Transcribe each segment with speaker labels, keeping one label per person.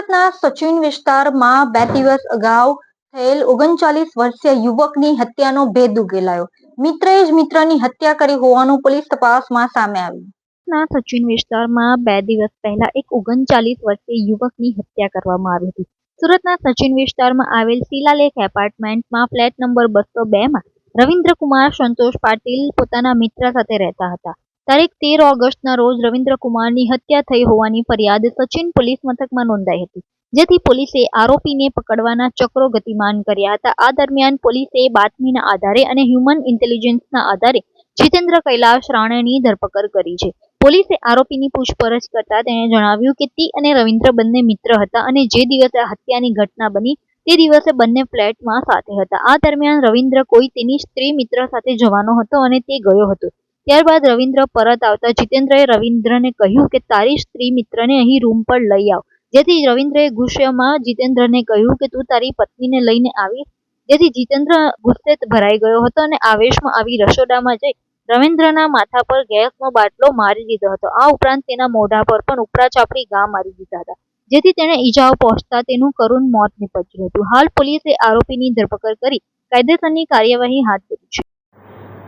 Speaker 1: સુરતના સચિન વિસ્તારમાં બે દિવસ અગાઉ થયેલ ઓગણચાલીસ વર્ષીય યુવકની હત્યાનો ભેદ ઉકેલાયો. મિત્રએ જ મિત્રની હત્યા કરી હોવાનું પોલીસ તપાસમાં સામે આવ્યું.
Speaker 2: ના, સચિન વિસ્તારમાં બે દિવસ પહેલા એક ઓગણચાલીસ વર્ષીય યુવકની હત્યા કરવામાં આવી હતી. સુરતના સચિન વિસ્તારમાં આવેલ શિલાલેખ એપાર્ટમેન્ટમાં ફ્લેટ નંબર બસો બેમાં રવિન્દ્રકુમાર સંતોષ પાટીલ પોતાના મિત્ર સાથે રહેતા હતા. તારીખ તેર ઓગસ્ટના રોજ રવિન્દ્રકુમારની હત્યા થઈ હોવાની ફરિયાદ સચિન પોલીસ મથકમાં નોંધાઈ હતી. જેથી પોલીસે આરોપીને પકડવાના ચક્રો ગતિમાન કર્યા હતા. આ દરમિયાન પોલીસે બાતમીના આધારે અને હ્યુમન ઇન્ટેલિજન્સના આધારે જીતેન્દ્ર કૈલાશ રાણેની ધરપકડ કરી છે. પોલીસે આરોપીની પૂછપરછ કરતા તેણે જણાવ્યું કે તી અને રવિન્દ્ર બંને મિત્ર હતા અને જે દિવસે હત્યાની ઘટના બની તે દિવસે બંને ફ્લેટમાં સાથે હતા. આ દરમિયાન રવિન્દ્ર કોઈ તેની સ્ત્રી મિત્ર સાથે જવાનો હતો અને તે ગયો હતો. ત્યારબાદ રવિન્દ્ર પરત આવતા જીતેન્દ્રએ રવિન્દ્રને કહ્યું કે, તારી સ્ત્રી મિત્રને અહીં રૂમ પર લઈ આવ. જેથી રવિન્દ્રએ ગુસ્સામાં જીતેન્દ્રને કહ્યું કે, તું તારી પત્નીને લઈને આવી. જેથી જીતેન્દ્ર ગુસ્સે ભરાઈ ગયો હતો અને આવેશમાં આવી રસોડામાં જઈ રવિન્દ્રના માથા પર ગેસનો બાટલો મારી દીધો હતો. આ ઉપરાંત તેના મોઢા પર પણ ઉપરા ચાપડી ઘા મારી દીધા હતા, જેથી તેને ઈજાઓ પહોંચતા તેનું કરુણ મોત નીપજ્યું હતું. હાલ પોલીસે આરોપીની ધરપકડ કરી કાયદેસરની કાર્યવાહી હાથ ધરી છે.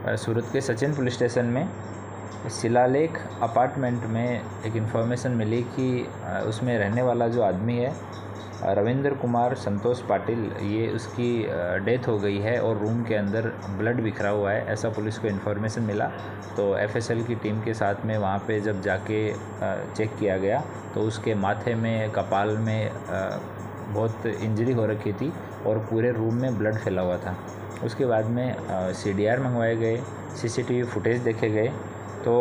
Speaker 3: सूरत के सचिन पुलिस स्टेशन में शिलालेख अपार्टमेंट में एक इन्फॉर्मेशन मिली कि उसमें रहने वाला जो आदमी है रविंद्र कुमार संतोष पाटिल, ये उसकी डेथ हो गई है और रूम के अंदर ब्लड बिखरा हुआ है। ऐसा पुलिस को इन्फॉर्मेशन मिला तो एफएसएल की टीम के साथ में वहाँ पे जब जाके चेक किया गया तो उसके माथे में, कपाल में बहुत इंजरी हो रखी थी और पूरे रूम में ब्लड फैला हुआ था। उसके बाद में सी डी आर मंगवाए गए सीसीटीवी फुटेज देखे गए। तो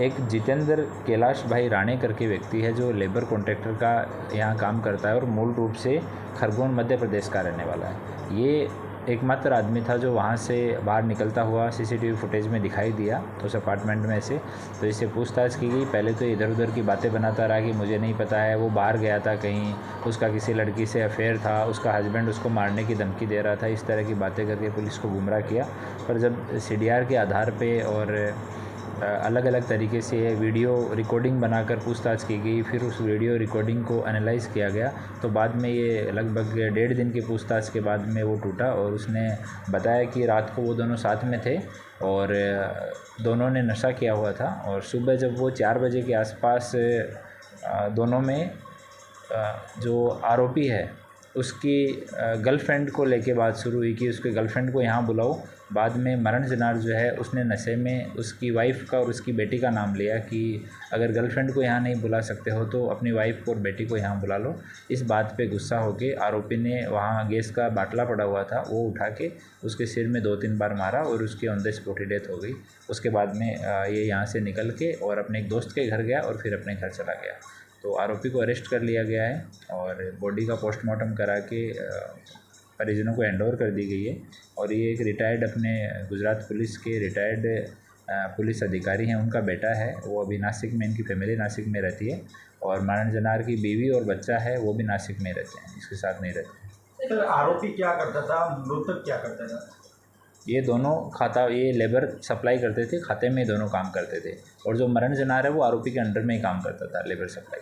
Speaker 3: एक जितेंद्र कैलाश भाई राणे करके व्यक्ति है जो लेबर कॉन्ट्रैक्टर का यहाँ काम करता है और मूल रूप से खरगोन मध्य प्रदेश का रहने वाला है। ये एकमात्र आदमी था जो वहाँ से बाहर निकलता हुआ सीसीटीवी फुटेज में दिखाई दिया तो उस अपार्टमेंट में से। तो इससे पूछताछ की गई। पहले तो इधर उधर की बातें बनाता रहा कि मुझे नहीं पता है, वो बाहर गया था कहीं, उसका किसी लड़की से अफेयर था, उसका हस्बैंड उसको मारने की धमकी दे रहा था, इस तरह की बातें करके पुलिस को गुमराह किया। पर जब सीडीआर के आधार पर और अलग अलग तरीके से वीडियो रिकॉर्डिंग बनाकर पूछताछ की गई, फिर उस वीडियो रिकॉर्डिंग को एनालाइज किया गया। तो बाद में ये लगभग डेढ़ दिन की पूछताछ के बाद में वो टूटा और उसने बताया कि रात को वो दोनों साथ में थे और दोनों ने नशा किया हुआ था और सुबह जब वो चार बजे के आसपास दोनों में जो आरोपी है उसकी गर्लफ्रेंड को लेके बात शुरू हुई कि उसके गर्लफ्रेंड को यहाँ बुलाओ। बाद में मरण जनार जो है, उसने नशे में उसकी वाइफ का और उसकी बेटी का नाम लिया कि अगर गर्लफ्रेंड को यहाँ नहीं बुला सकते हो तो अपनी वाइफ को और बेटी को यहाँ बुला लो। इस बात पे गुस्सा होके आरोपी ने वहाँ गैस का बाटला पड़ा हुआ था, वो उठा के उसके सिर में दो तीन बार मारा और उसकी ऑन द स्पॉट डेथ हो गई। उसके बाद में ये यहाँ से निकल के और अपने एक दोस्त के घर गया और फिर अपने घर चला गया। तो आरोपी को अरेस्ट कर लिया गया है और बॉडी का पोस्टमार्टम करा के परिजनों को हैंड कर दी गई है और ये एक रिटायर्ड अपने गुजरात पुलिस के रिटायर्ड पुलिस अधिकारी हैं, उनका बेटा है, वो अभी नासिक में, इनकी फैमिली नासिक में रहती है और मारण जनार की बीवी और बच्चा है, वो भी नासिक में रहते हैं, इसके साथ नहीं रहते।
Speaker 4: आरोपी क्या करता था, मृतक क्या करता था?
Speaker 3: ये दोनों खाता, ये लेबर सप्लाई करते थे, खाते में दोनों काम करते थे। और जो मरण जनार है, वो आरोपी के अंडर में ही काम करता था लेबर सप्लाई